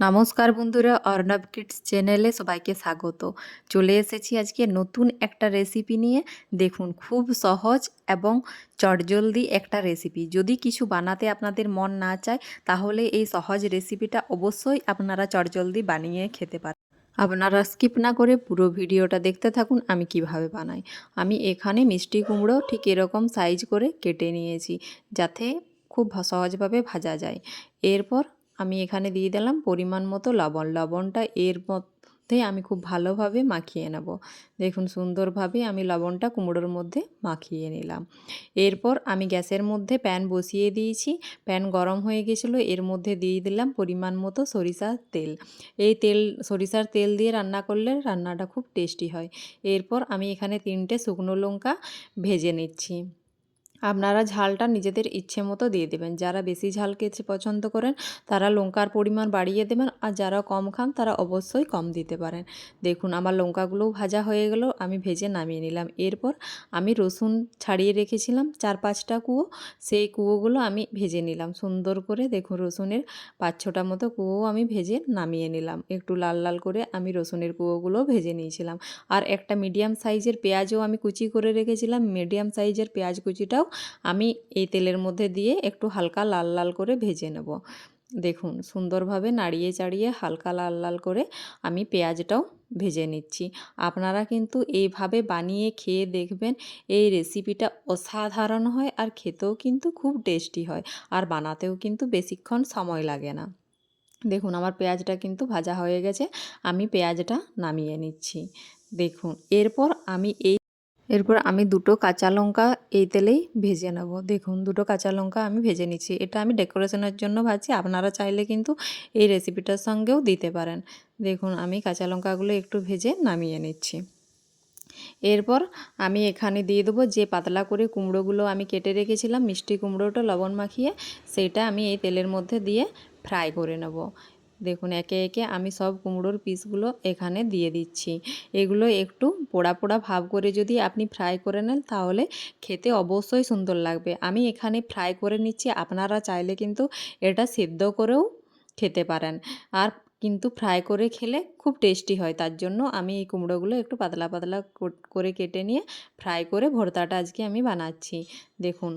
নমস্কার বন্ধুরা, অর্ণব কিডস চ্যানেলে সবাইকে স্বাগত। চলে এসেছি আজকে নতুন একটা রেসিপি নিয়ে। দেখুন, খুব সহজ এবং চটজলদি একটা রেসিপি যদি কিছু বানাতে আপনাদের মন না চায়, তাহলে এই সহজ রেসিপিটা অবশ্যই আপনারা চটজলদি বানিয়ে খেতে পারেন। আপনারা স্কিপ না করে পুরো ভিডিওটা দেখতে থাকুন, আমি কীভাবে বানাই। আমি এখানে মিষ্টি কুমড়ো ঠিক এরকম সাইজ করে কেটে নিয়েছি, যাতে খুব সহজভাবে ভাজা যায়। এরপর আমি এখানে দিয়ে দিলাম পরিমাণ মতো লবণ। লবণটা এর মধ্যে আমি খুব ভালোভাবে মাখিয়ে নেব। দেখুন সুন্দরভাবে আমি লবণটা কুমড়োর মধ্যে মাখিয়ে নিলাম। এরপর আমি গ্যাসের মধ্যে প্যান বসিয়ে দিয়েছি। প্যান গরম হয়ে গেছিল, এর মধ্যে দিয়ে দিলাম পরিমাণ মতো সরিষার তেল। এই তেল, সরিষার তেল দিয়ে রান্না করলে রান্নাটা খুব টেস্টি হয়। এরপর আমি এখানে তিনটে শুকনো লঙ্কা ভেজে নিচ্ছি। আপনারা ঝালটা নিজেদের ইচ্ছে মতো দিয়ে দেবেন। যারা বেশি ঝাল খেতে পছন্দ করেন, তারা লঙ্কার পরিমাণ বাড়িয়ে দেবেন আর যারা কম খান, তারা অবশ্যই কম দিতে পারেন। দেখুন, আমার লঙ্কাগুলোও ভাজা হয়ে গেল, আমি ভেজে নামিয়ে নিলাম। এরপর আমি রসুন ছাড়িয়ে রেখেছিলাম, চার পাঁচটা কুয়ো। সেই কুয়োগুলো আমি ভেজে নিলাম। সুন্দর করে দেখুন, রসুনের পাঁচ ছটা মতো কুয়ো আমি ভেজে নামিয়ে নিলাম। একটু লাল লাল করে আমি রসুনের কুয়োগুলো ভেজে নিয়েছিলাম। আর একটা মিডিয়াম সাইজের পেঁয়াজও আমি কুচি করে রেখেছিলাম। মিডিয়াম সাইজের পেঁয়াজ কুচিটাও আমি এই তেলের মধ্যে দিয়ে একটু হালকা লাল লাল করে ভেজে নেব। দেখুন, সুন্দরভাবে নাড়িয়ে চাড়িয়ে হালকা লাল লাল করে আমি পেঁয়াজটাও ভেজে নিচ্ছি। আপনারা কিন্তু এইভাবে বানিয়ে খেয়ে দেখবেন, এই রেসিপিটা অসাধারণ হয় আর খেতেও কিন্তু খুব টেস্টি হয় আর বানাতেও কিন্তু বেশিক্ষণ সময় লাগে না। দেখুন, আমার পেঁয়াজটা কিন্তু ভাজা হয়ে গেছে, আমি পেঁয়াজটা নামিয়ে নিচ্ছি। দেখুন, এরপর আমি এই এরপর আমি দুটো কাঁচা লঙ্কা এই তেলেই ভেজে নেব। দেখুন, দুটো কাঁচা লঙ্কা আমি ভেজে নিচ্ছি। এটা আমি ডেকোরেশনের জন্য ভাজছি। আপনারা চাইলে কিন্তু এই রেসিপিটার সঙ্গেও দিতে পারেন। দেখুন, আমি কাঁচা লঙ্কাগুলো একটু ভেজে নামিয়ে নিচ্ছি। এরপর আমি এখানে দিয়ে দেবো যে পাতলা করে কুমড়োগুলো আমি কেটে রেখেছিলাম, মিষ্টি কুমড়োটা লবণ মাখিয়ে সেইটা আমি এই তেলের মধ্যে দিয়ে ফ্রাই করে নেব। দেখুন, একে একে আমি সব কুমড়োর পিসগুলো এখানে দিয়ে দিচ্ছি। এগুলো একটু পোড়া পোড়া ভাব করে যদি আপনি ফ্রাই করে নেন, তাহলে খেতে অবশ্যই সুন্দর লাগবে। আমি এখানে ফ্রাই করে নিচ্ছি, আপনারা চাইলে কিন্তু এটা সেদ্ধ করেও খেতে পারেন। আর কিন্তু ফ্রাই করে খেলে খুব টেস্টি হয়, তার জন্য আমি এই কুমড়োগুলো একটু পাতলা পাতলা করে কেটে নিয়ে ফ্রাই করে ভর্তাটা আজকে আমি বানাচ্ছি। দেখুন,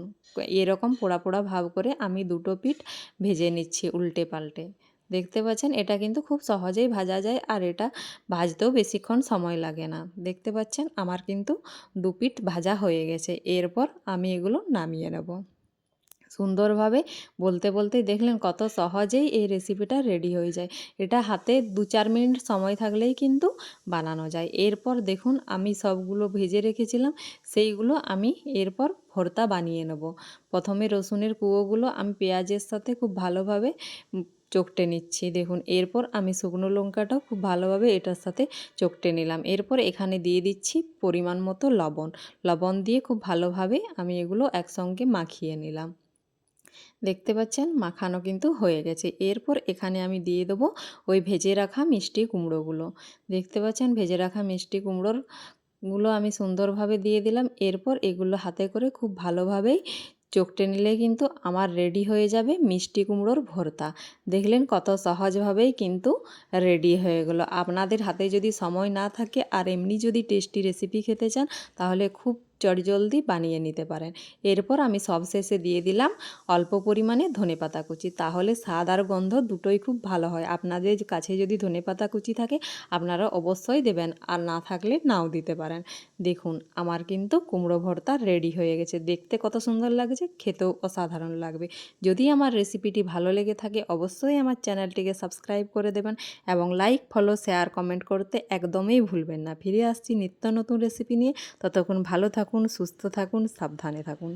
এরকম পোড়া পোড়া ভাব করে আমি দুটো পিঠ ভেজে নিচ্ছি উল্টে পাল্টে। দেখতে পাচ্ছেন, এটা কিন্তু খুব সহজেই ভাজা যায় আর এটা ভাজতেও বেশিক্ষণ সময় লাগে না। দেখতে পাচ্ছেন, আমার কিন্তু দু পিঠ ভাজা হয়ে গেছে। এরপর আমি এগুলো নামিয়ে নেব। সুন্দরভাবে বলতে বলতে দেখলেন কত সহজেই এই রেসিপিটা রেডি হয়ে যায়। এটা হাতে দু চার মিনিট সময় থাকলেই কিন্তু বানানো যায়। এরপর দেখুন, আমি সবগুলো ভেজে রেখেছিলাম, সেইগুলো আমি এরপর ভর্তা বানিয়ে নেব। প্রথমে রসুনের কুয়োগুলো, আমি পেঁয়াজের সাথে খুব ভালোভাবে চোখটে নিচ্ছি। দেখুন, এরপর আমি শুকনো লঙ্কাটাও খুব ভালোভাবে এটার সাথে চোখটে নিলাম। এরপর এখানে দিয়ে দিচ্ছি পরিমাণ মতো লবণ। লবণ দিয়ে খুব ভালোভাবে আমি এগুলো একসঙ্গে মাখিয়ে নিলাম। দেখতে পাচ্ছেন? মাখানো কিন্তু হয়ে গেছে। এরপর এখানে আমি দিয়ে দেবো ওই ভেজে রাখা মিষ্টি কুমড়োগুলো। দেখতে পাচ্ছেন? ভেজে রাখা মিষ্টি কুমড়োরগুলো আমি সুন্দরভাবে দিয়ে দিলাম। এরপর এগুলো হাতে করে খুব ভালোভাবেই চোখটে নিলে কিন্তু আমার রেডি হয়ে যাবে মিষ্টি কুমড়োর ভর্তা। দেখলেন কত সহজভাবেই কিন্তু রেডি হয়ে গেল। আপনাদের হাতে যদি সময় না থাকে আর এমনি যদি টেস্টি রেসিপি খেতে চান, তাহলে খুব চটজলদি বানিয়ে নিতে পারেন। এরপর আমি সব শেষে দিয়ে দিলাম অল্প পরিমাণে ধনে পাতা কুচি। তাহলে স্বাদ আর গন্ধ দুটোই খুব ভালো হয়। আপনাদের কাছে যদি ধনে পাতা কুচি থাকে, আপনারা অবশ্যই দেবেন। আর না থাকলে নাও দিতে পারেন। দেখুন, আমার কিন্তু কুমড়ো ভর্তা রেডি হয়ে গেছে। দেখতে কত সুন্দর লাগছে, খেতেও অসাধারণ লাগবে। যদি আমার রেসিপিটি ভালো লেগে থাকে, অবশ্যই আমার চ্যানেলটিকে সাবস্ক্রাইব করে দেবেন এবং লাইক, ফলো, শেয়ার, কমেন্ট করতে একদমই ভুলবেন না। ফিরে আসছি নিত্য নতুন রেসিপি নিয়ে। ততক্ষণ ভালো থাকুন সুস্থ থাকুন সাবধানে থাকুন।